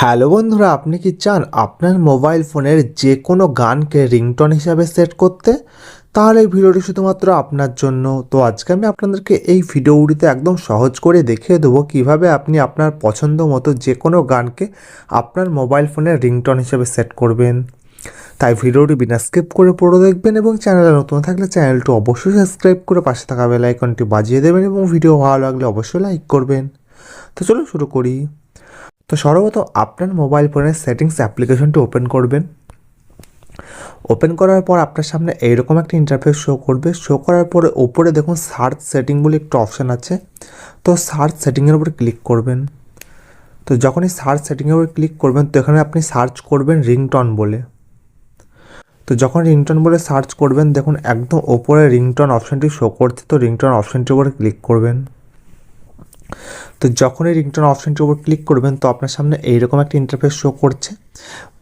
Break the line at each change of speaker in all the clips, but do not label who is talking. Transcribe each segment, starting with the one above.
Hello বন্ধুরা, আপনি কি চান আপনার মোবাইল ফোনের যে কোনো গানকে রিংটন হিসাবে সেট করতে? তাহলে এই ভিডিওটি শুধুমাত্র আপনার জন্য। তো আজকে আমি আপনাদেরকে এই ভিডিওটিতে একদম সহজ করে দেখিয়ে দেবো কীভাবে আপনি আপনার পছন্দ মতো যে কোনো গানকে আপনার মোবাইল ফোনের রিংটন হিসাবে সেট করবেন। তাই ভিডিওটি বিনা স্কিপ করে পড়ে দেখবেন এবং চ্যানেলে নতুন থাকলে চ্যানেলটি অবশ্যই সাবস্ক্রাইব করে পাশে থাকা বেল আইকনটি বাজিয়ে দেবেন এবং ভিডিও ভালো লাগলে অবশ্যই লাইক করবেন। তো চলো শুরু করি। তো সর্বপ্রথম আপনার মোবাইল ফোনের সেটিংস অ্যাপ্লিকেশনটি ওপেন করবেন। ওপেন করার পর আপনার সামনে এইরকম একটা ইন্টারফেস শো করবে। শো করার পরে ওপরে দেখুন সার্চ সেটিং বলে একটা অপশান আছে। তো সার্চ সেটিংয়ের উপরে ক্লিক করবেন। তো যখনই সার্চ সেটিংয়ের উপরে ক্লিক করবেন, তো এখানে আপনি সার্চ করবেন রিংটন বলে। তো যখন রিংটন বলে সার্চ করবেন, দেখুন একদম ওপরে রিংটন অপশানটি শো করছে, তো রিংটন অপশানটির উপরে ক্লিক করবেন। তো যখনই রিংটোন অপশানটির উপর ক্লিক করবেন, তো আপনার সামনে এইরকম একটা ইন্টারফেস শো করছে।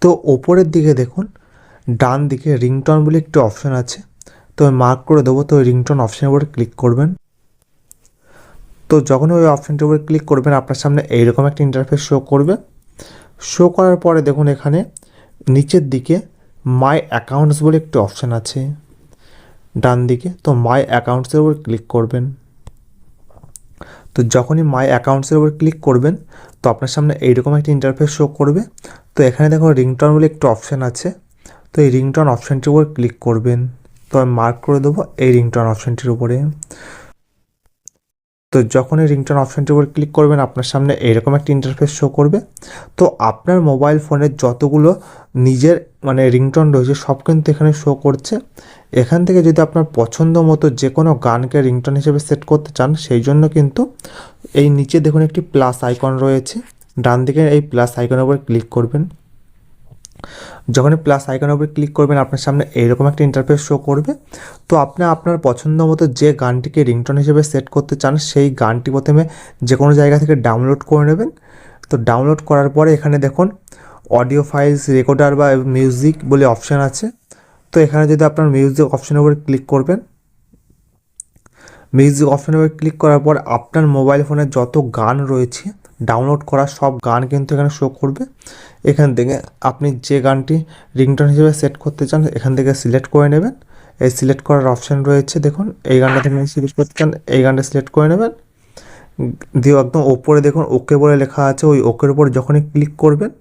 তো ওপরের দিকে দেখুন, ডান দিকে রিংটন বলে একটি অপশান আছে। তো আমি মার্ক করে দেবো, তো ওই রিংটোন অপশানের উপরে ক্লিক করবেন। তো যখন ওই অপশানটির উপরে ক্লিক করবেন, আপনার সামনে এইরকম একটা ইন্টারফেস শো করবে। শো করার পরে দেখুন এখানে নিচের দিকে মাই অ্যাকাউন্টস বলে একটি অপশান আছে। ডান দিকে, তো মাই অ্যাকাউন্টসের উপর ক্লিক করবেন। তো যখনই মাই অ্যাকাউন্টসের উপর ক্লিক করবেন, তো আপনার সামনে এইরকম একটা ইন্টারফেস শো করবে। তো এখানে দেখুন রিংটন বলে একটু অপশান আছে। তো এই রিংটন অপশানটির উপর ক্লিক করবেন। তো আমি মার্ক করে দেবো এই রিংটন অপশানটির উপরে। তো যখন এই রিংটন অপশানটির উপর ক্লিক করবেন, আপনার সামনে এইরকম একটা ইন্টারফেস শো করবে। তো আপনার মোবাইল ফোনের যতগুলো নিজের মানে রিংটন রয়েছে, সব কিন্তু এখানে শো করছে। এখান থেকে যদি আপনার পছন্দ মতো যে কোনো গানকে রিংটন হিসেবে সেট করতে চান, সেই জন্য কিন্তু এই নিচে দেখুন একটি প্লাস আইকন রয়েছে। ডান দিকে এই প্লাস আইকনের উপর ক্লিক করবেন। যখনই প্লাস আইকনের উপর ক্লিক করবেন, আপনার সামনে এইরকম একটা ইন্টারফেস শো করবে। তো আপনি আপনার পছন্দ মতো যে গানটিকে রিংটন হিসেবে সেট করতে চান, সেই গানটি প্রথমে যে কোনো জায়গা থেকে ডাউনলোড করে নেবেন। তো ডাউনলোড করার পরে এখানে দেখুন অডিও ফাইলস রেকর্ডার বা মিউজিক বলে অপশান আছে। তো এখানে যদি আপনার মিউজিক অপশানের উপরে ক্লিক করবেন মিউজিক অপশানের উপরে ক্লিক করার পর আপনার মোবাইল ফোনে যত গান রয়েছে ডাউনলোড করা সব গান কিন্তু এখানে শো করবে। এখান থেকে আপনি যে গানটি রিংটন হিসেবে সেট করতে চান, এখান থেকে সিলেক্ট করে নেবেন। এই সিলেক্ট করার অপশান রয়েছে, দেখুন, এই গানটা থেকে সিলেক্ট করতে চান, এই গানটা সিলেক্ট করে নেবেন। দিয়ে একদম ওপরে দেখুন ওকে বলে লেখা আছে, ওই ওকের উপর যখনই ক্লিক করবেন,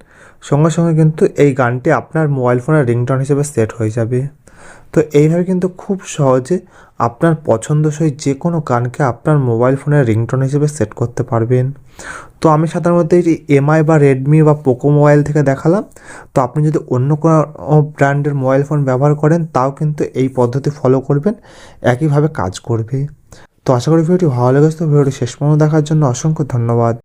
সঙ্গে সঙ্গে কিন্তু এই গানটি আপনার মোবাইল ফোনের রিংটন হিসেবে সেট হয়ে যাবে। তো এইভাবে কিন্তু খুব সহজে আপনার পছন্দসই যে কোনো গানকে আপনার মোবাইল ফোনের রিংটন হিসেবে সেট করতে পারবেন। তো আমি সাধারণত এটি এমআই বা রেডমি বা পোকো মোবাইল থেকে দেখালাম। তো আপনি যদি অন্য কোনো ব্র্যান্ডের মোবাইল ফোন ব্যবহার করেন, তাও কিন্তু এই পদ্ধতি ফলো করবেন, একইভাবে কাজ করবে। তো আশা করি ভিডিওটি ভালো লেগেছে, তো ভিডিওটি শেষ পর্যন্ত দেখার জন্য অসংখ্য ধন্যবাদ।